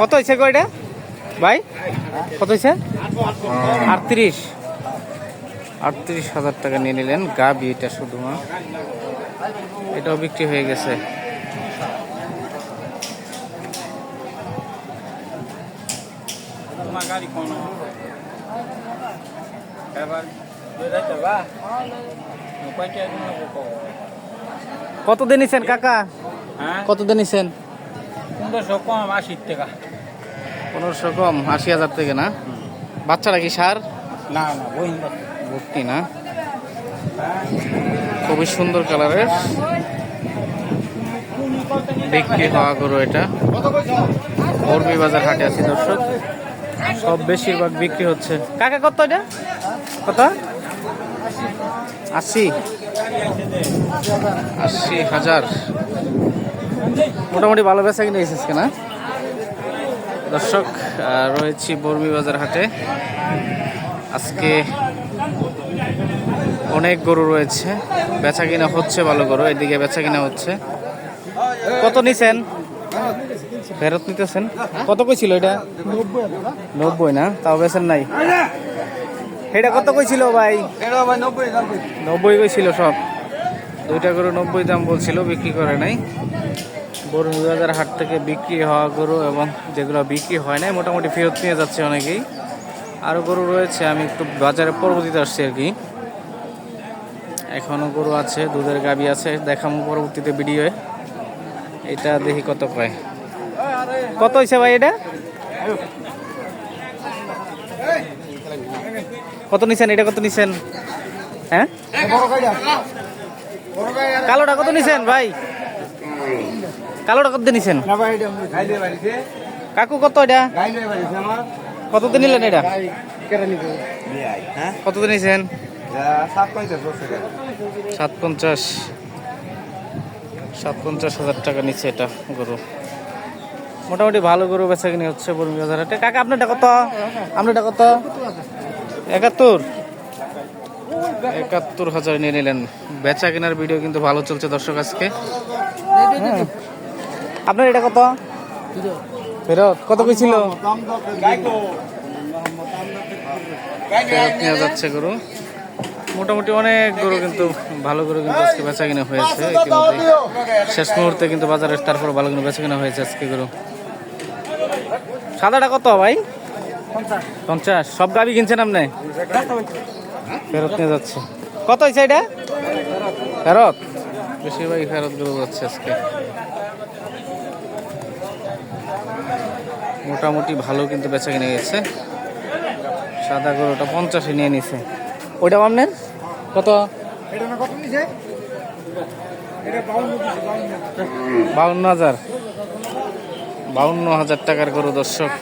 কত হয়েছে গো এটা? ভাই কত হয়েছে আটত্রিশ। আটত্রিশ হাজার টাকা নিয়ে নিলেন গাবি এটা শুধু মা এটাও বিক্রি হয়ে গেছে। কয়টা কত দিন নিছেন কাকা? হ্যাঁ? কত দিন নিছেন? পনেরোশো কম আশি টাকা। পনেরোশো কম আশি হাজার থেকে না? বাচ্চারা কি সার? না না ভর্তি না? খুবই সুন্দর কালারের বিক্রি হওয়া গরু এটা। কর্মী বাজার হাটে আছি দর্শক। সব বেশিরভাগ বিক্রি হচ্ছে। কাকা কত এটা? কত? আশি। আশি হাজার। মোটামুটি ভালো বেচা কিনে এসেছে না? দর্শক রয়েছি বর্মি বাজার হাটে। আজকে অনেক গরু রয়েছে। বেচা কিনা হচ্ছে ভালো গরু এদিকে বেচা কিনা হচ্ছে। কত নিছেন? ফেরত নিতেছেন? কত কইছিল এটা? নব্বই না তাও বেছেন নাই। এটা কত কইছিল ভাই? নব্বই কইছিল সব। দুইটা গরু নব্বই দাম বলছিল বিক্রি করে নাই। গরু বাজার হাট থেকে বিক্রি হওয়া গরু এবং যেগুলো বিক্রি হয় নাই, মোটামুটি ফেরত নিয়ে যাচ্ছে অনেকেই। আরও গরু রয়েছে, আমি একটু বাজারে পরবর্তীতে আসছি আর কি। এখনও গরু আছে, দুধের গাবি আছে দেখাবো পরবর্তীতে ভিডিওয়ে। এটা দেখি কত পায়। কত হয়েছে ভাই এটা? কত নিছেন? এটা কত নিছেন? হ্যাঁ? কালোটা কত নিছেন ভাই? কালোটা কত নিছেন? কাকু কত এটা? কত দিন নিলেন এটা? কত দিন নিছেন? সাত পঞ্চাশ সাত পঞ্চাশ। হাজার টাকা নিচ্ছে এটা গরু। মোটামুটি ভালো গরু বেচা কিনে হচ্ছে বরুণ বাজার। কাকা আপনারটা কত? আপনারটা কত? একাত্তর? একাত্তর হাজার নিয়ে নিলেন। বেচা কেনার ভিডিও কিন্তু ভালো চলছে দর্শক আজকে। হ্যাঁ। আপনার এটা কত? ফেরত। কত কইছিল? ফেরত নিয়ে যাচ্ছে গরু। মোটামুটি অনেক গরু কিন্তু, ভালো গরু কিন্তু আজকে বেচা কিনা হয়েছে শেষ মুহূর্তে কিন্তু বাজারে তারপর ভালো কিন্তু বেচা কিনা হয়েছে আজকে গরু। সাদাটা কত ভাই? পঞ্চাশ। সব গাবি কিনছেন আপনি? ফেরত নিয়ে যাচ্ছে। কত হয়েছে এটা? ফেরত। বেশিরভাগই ফেরত গরু যাচ্ছে আজকে। মোটামুটি ভালো কিন্তু বেচা কিনে গেছে। সাদা গরুটা পঞ্চাশে নিয়ে নিছে। ওইটা আপনার কত? বাউন্ন হাজার। বাউন্ন হাজার টাকার গরু দর্শক।